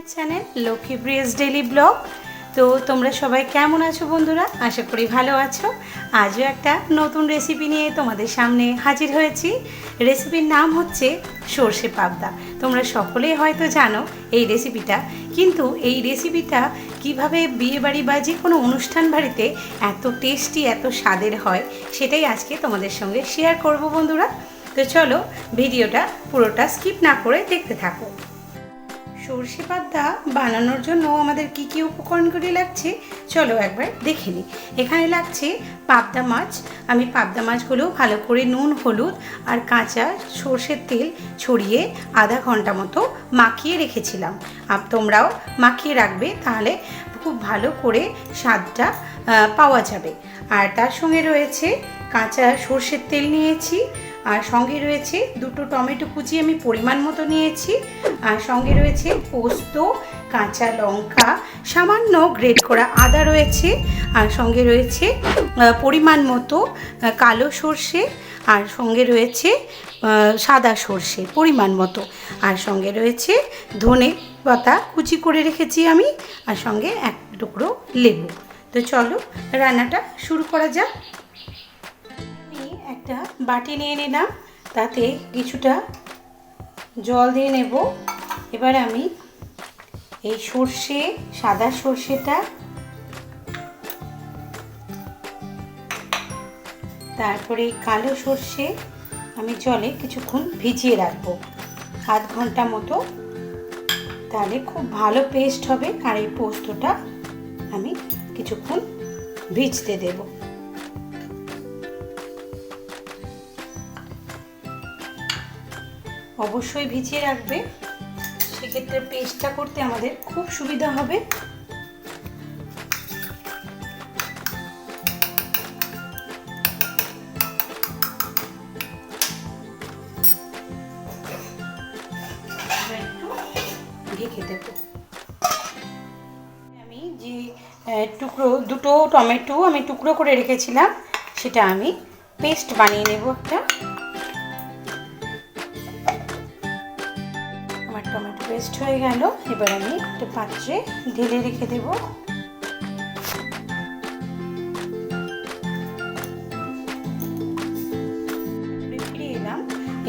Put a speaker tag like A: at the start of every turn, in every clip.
A: My channel, Lakshmi bridge daily blog. তো তোমরা সবাই কেমন আছো বন্ধুরা? আশা করি ভালো আছো। আজও একটা নতুন রেসিপি নিয়ে তোমাদের সামনে হাজির হয়েছি। রেসিপির নাম হচ্ছে সর্ষে পাবদা। তোমরা সকলেই হয়তো জানো এই রেসিপিটা কিন্তু এই রেসিপিটা কীভাবে বিয়েবাড়ি বা যে কোনো অনুষ্ঠান বাড়িতে এত টেস্টি এত স্বাদের হয়, সেটাই আজকে তোমাদের সঙ্গে শেয়ার করব বন্ধুরা। তো চলো ভিডিওটা পুরোটা স্কিপ না করে দেখতে থাকো। সর্ষে পাতা বানানোর জন্য আমাদের কি কি উপকরণগুলি লাগছে? চলো একবার দেখে নিই। এখানে লাগছে পাবদা মাছ। আমি পাবদা মাছগুলো ভালো করে নুন, হলুদ আর কাঁচা সর্ষের তেল ছড়িয়ে আধা ঘণ্টা মতো মাখিয়ে রেখেছিলাম। আর তোমরাও মাখিয়ে রাখবে তাহলে খুব ভালো করে স্বাদটা পাওয়া যাবে। আর তার সঙ্গে রয়েছে কাঁচা সর্ষের তেল নিয়েছি। আর সঙ্গে রয়েছে দুটো টমেটো কুচি আমি পরিমাণ মতো নিয়েছি। আর সঙ্গে রয়েছে পোস্ত, কাঁচা লঙ্কা, সামান্য গ্রেট করা আদা রয়েছে। আর সঙ্গে রয়েছে পরিমাণ মতো কালো সর্ষে। আর সঙ্গে রয়েছে সাদা সর্ষে, পরিমাণ মতো। আর সঙ্গে রয়েছে ধনে পাতা কুচি করে রেখেছি আমি। আর সঙ্গে এক টুকরো লেবু। তো চলো, রান্নাটা শুরু করা যাক। একটা বাটি নিয়ে নিলাম। তাতে কিছুটা জল দিয়ে নেব। এবার আমি এই সর্ষে, সাদা সর্ষেটা তারপরে কালো সর্ষে আমি জলে কিছুক্ষণ ভিজিয়ে রাখব। আধ ঘণ্টা মতো। তাহলে খুব ভালো পেস্ট হবে। আর এই পোস্তটা আমি কিছুক্ষণ ভিজতে দেবো। অবশ্যই ভিজিয়ে রাখবে। সেক্ষেত্রে পেস্টটা করতে আমাদের খুব সুবিধা হবে। আমি যে টুকরো, দুটো টমেটো আমি টুকরো করে রেখেছিলাম, সেটা আমি পেস্ট বানিয়ে নেব একটা। পেস্ট হয়ে গেল। এবার আমি একটা পাত্রে ঢেলে রেখে দেব। এলাম।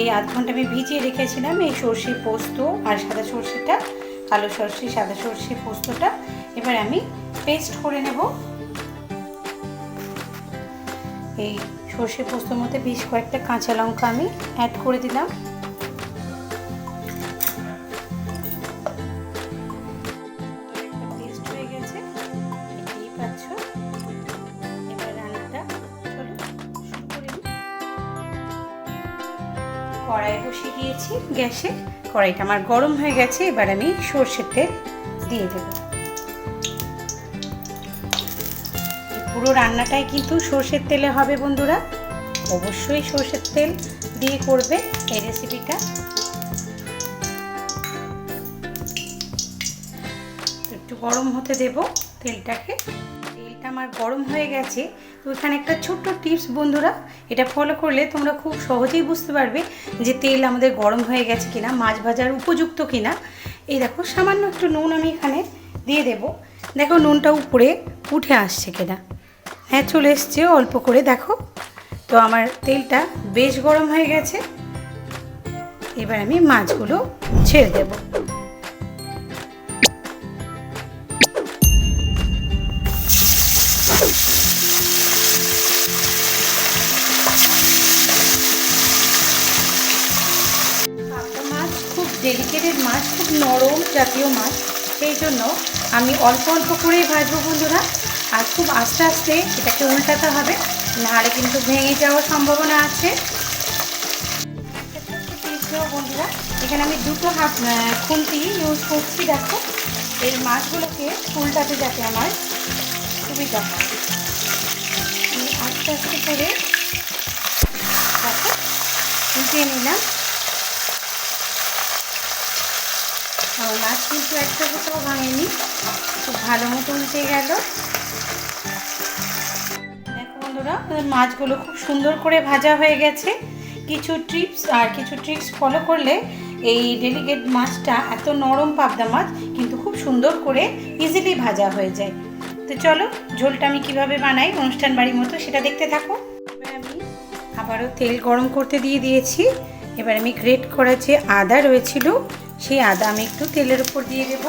A: এই আধ ঘণ্টা আমি ভিজিয়ে রেখেছিলাম এই সর্ষে পোস্ত আর সাদা সর্ষেটা, কালো সর্ষে, সাদা সর্ষে পোস্তটা। এবার আমি পেস্ট করে নেব। এই সর্ষে পোস্তর মধ্যে বেশ কয়েকটা কাঁচা লঙ্কা আমি অ্যাড করে দিলাম। কড়াই বসিয়ে দিয়েছি গ্যাসে। কড়াইটা আমার গরম হয়ে গেছে, এবার আমি সর্ষের তেল দিয়ে দেব। পুরো রান্নাটাই কিন্তু সর্ষের তেলে হবে বন্ধুরা। অবশ্যই সর্ষের তেল দিয়ে করবে এই রেসিপিটা একটু গরম হতে দেব তেলটাকে। তেলটা আমার গরম হয়ে গেছে তো এখানে একটা ছোট্ট টিপস বন্ধুরা, এটা ফলো করলে তোমরা খুব সহজেই বুঝতে পারবে যে তেল আমাদের গরম হয়ে গেছে কিনা, মাছ ভাজার উপযুক্ত কিনা। এই দেখো, সামান্য একটু নুন আমি এখানে দিয়ে দেব। দেখো, নুনটা উপরে উঠে আসছে কিনা। হ্যাঁ চলে এসছে, অল্প করে দেখো। তো আমার তেলটা বেশ গরম হয়ে গেছে। এবার আমি মাছগুলো ছেড়ে দেবো। জাতীয় মাছ, সেই জন্য আমি অল্প অল্প করেই ভাজবো বন্ধুরা। আর খুব আস্তে আস্তে এটাকে উল্টাতে হবে, নাহলে কিন্তু ভেঙে যাওয়ার সম্ভাবনা আছে। বন্ধুরা, এখানে আমি দুটো হাত খুন্তি ইউজ করছি, দেখো। এই মাছগুলোকে উল্টাতে যাতে আমার সুবিধা হয়। আমি আস্তে আস্তে করে, দেখো উল্টিয়ে নিলাম। আর মাছ কিন্তু একটা কোথাও ভাঙেনি, খুব ভালো মতো উল্টে গেল। দেখো বন্ধুরা মাছগুলো খুব সুন্দর করে ভাজা হয়ে গেছে। কিছু ট্রিপস আর কিছু ট্রিক্স ফলো করলে এই ডেলিগেট মাছটা এত নরম পাবদা মাছ, কিন্তু খুব সুন্দর করে ইজিলি ভাজা হয়ে যায়। তো চলো, ঝোলটা আমি কীভাবে বানাই, অনুষ্ঠান বাড়ির মতো সেটা দেখতে থাকো। আমি আবারও তেল গরম করতে দিয়ে দিয়েছি। এবার আমি গ্রেট করা যে আদা রয়েছিল সেই আদা আমি একটু তেলের উপর দিয়ে দেব।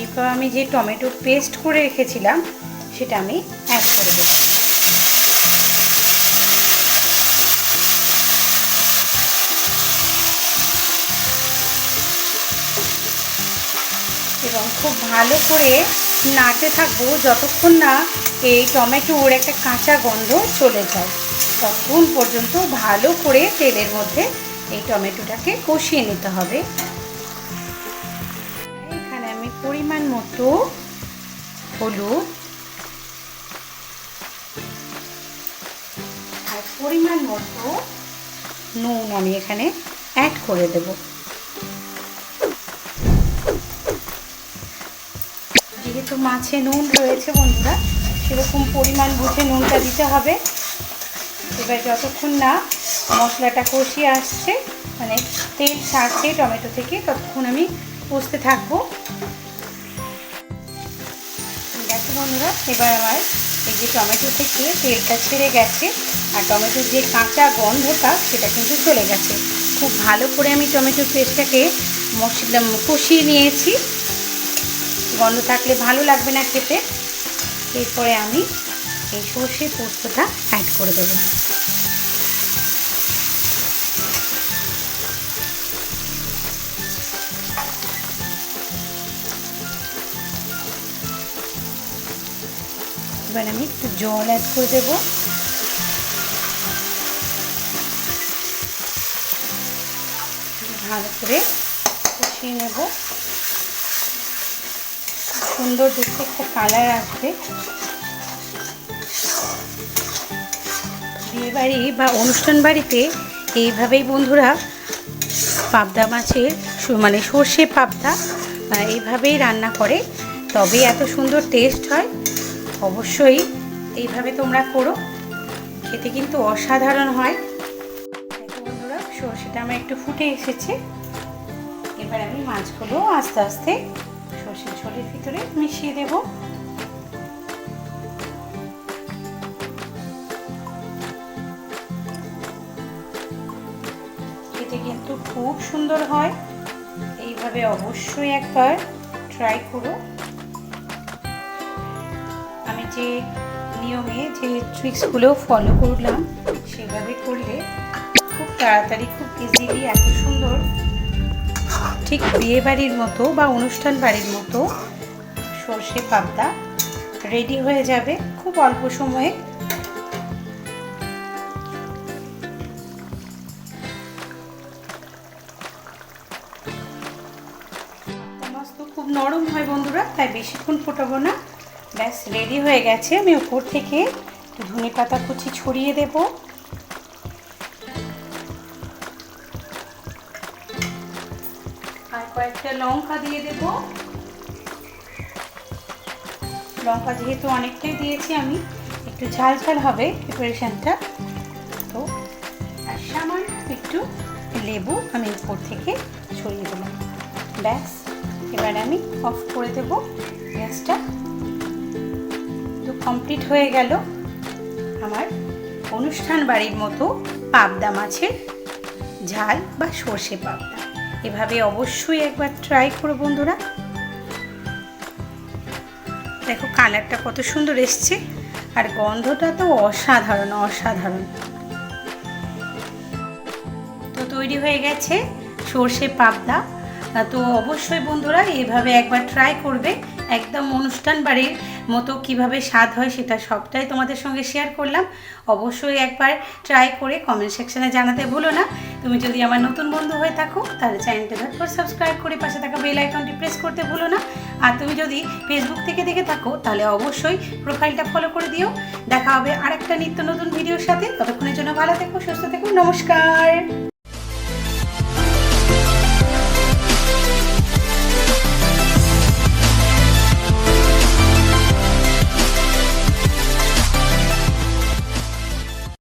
A: এরপর আমি যে টমেটো পেস্ট করে রেখেছিলাম, সেটা আমি অ্যাড করে দেবো। এবং খুব ভালো করে নাড়তে থাকব যতক্ষণ না এই টমেটোর একটা কাঁচা গন্ধ চলে যায়। ততক্ষণ পর্যন্ত ভালো করে তেলের মধ্যে এই টমেটোটাকে কষিয়ে নিতে হবে। এখানে আমি পরিমাণ মতো হলুদ আর পরিমাণ মতো নুন আমি এখানে অ্যাড করে দেবো। যেহেতু মাছে নুন রয়েছে বন্ধুরা, সেরকম পরিমাণ বুঝে নুনটা দিতে হবে। এবার যতক্ষণ না মশলাটা কষিয়ে আসছে মানে তেল ছাড়ছে টমেটো থেকে ততক্ষণ আমি কষতে থাকব। দেখো বন্ধুরা, এবার আমার এই যে টমেটো থেকে তেলটা ছেড়ে গেছে, আর টমেটোর যে কাঁচা গন্ধটা, সেটা কিন্তু চলে গেছে। খুব ভালো করে আমি টমেটোর পেস্টটাকে মশলা, কষিয়ে নিয়েছি। গন্ধ থাকলে ভালো লাগবে না খেতে। এরপরে আমি এই সর্ষে পোস্তটা অ্যাড করে দেব। এবার আমি একটু জল অ্যাড করে দেব। ভালো করে কষিয়ে নেব। সুন্দর দেখতে একটা কালার আসবে। বিয়ে বাড়ি বা অনুষ্ঠান বাড়িতে এইভাবেই বন্ধুরা পাবদা মাছের মানে সর্ষে পাবদা এইভাবেই রান্না করে। তবে এত সুন্দর টেস্ট হয়, অবশ্যই এইভাবে তোমরা করো। খেতে কিন্তু অসাধারণ হয়। বন্ধুরা, সর্ষেটা আমার একটু ফুটে এসেছে। এবার আমি মাছগুলো আস্তে আস্তে সর্ষের ঝোলের ভিতরে মিশিয়ে দেব। খেতে কিন্তু খুব সুন্দর হয়। এইভাবে অবশ্যই একবার ট্রাই করো। আমি যে নিয়মে যে ট্রিক্সগুলো ফলো করলাম, সেভাবে করলে খুব তাড়াতাড়ি, খুব ইজিলি এত সুন্দর ঠিক বিয়ে বাড়ির মতো বা অনুষ্ঠান বাড়ির মতো সর্ষে পাবদা রেডি হয়ে যাবে। খুব অল্প সময়ে তাই বেশিক্ষণ ফোটাবো না। ব্যাস, রেডি হয়ে গেছে। আমি উপর থেকে ধনে পাতা কুচি ছড়িয়ে দেবো। আর কয়েকটা লঙ্কা দিয়ে দেব। লঙ্কা যেহেতু অনেকটাই দিয়েছি আমি, একটু ঝাল ঝাল হবে প্রিপারেশানটা তো আর সামান্য একটু লেবু আমি উপর থেকে ছড়িয়ে দিলাম ব্যাস। এবার আমি অফ করে দেব গ্যাসটা। তো কমপ্লিট হয়ে গেল আমার অনুষ্ঠান বাড়ির মতো পাবদা মাছের ঝাল বা সর্ষে পাবদা। এভাবে অবশ্যই একবার ট্রাই করো বন্ধুরা। দেখো কালারটা কত সুন্দর এসছে, আর গন্ধটা তো অসাধারণ অসাধারণ। তো তৈরি হয়ে গেছে সর্ষে পাবদা। তো অবশ্যই বন্ধুরা, এইভাবে একবার ট্রাই করবে। একদম অনুষ্ঠান বাড়ির মতো কীভাবে স্বাদ হয় সেটা সবটাই তোমাদের সঙ্গে শেয়ার করলাম। অবশ্যই একবার ট্রাই করে কমেন্ট সেকশনে জানাতে ভুলো না। তুমি যদি আমার নতুন বন্ধু হয়ে থাকো, তাহলে চ্যানেলটা ঝটপট সাবস্ক্রাইব করে পাশে থাকা বেল আইকনটি প্রেস করতে ভুলো না। আর তুমি যদি ফেসবুক থেকে দেখে থাকো, তাহলে অবশ্যই প্রোফাইলটা ফলো করে দিও। দেখা হবে আরেকটা নিত্য নতুন ভিডিওর সাথে। ততক্ষণের জন্য ভালো থেকো, সুস্থ থেকো, নমস্কার।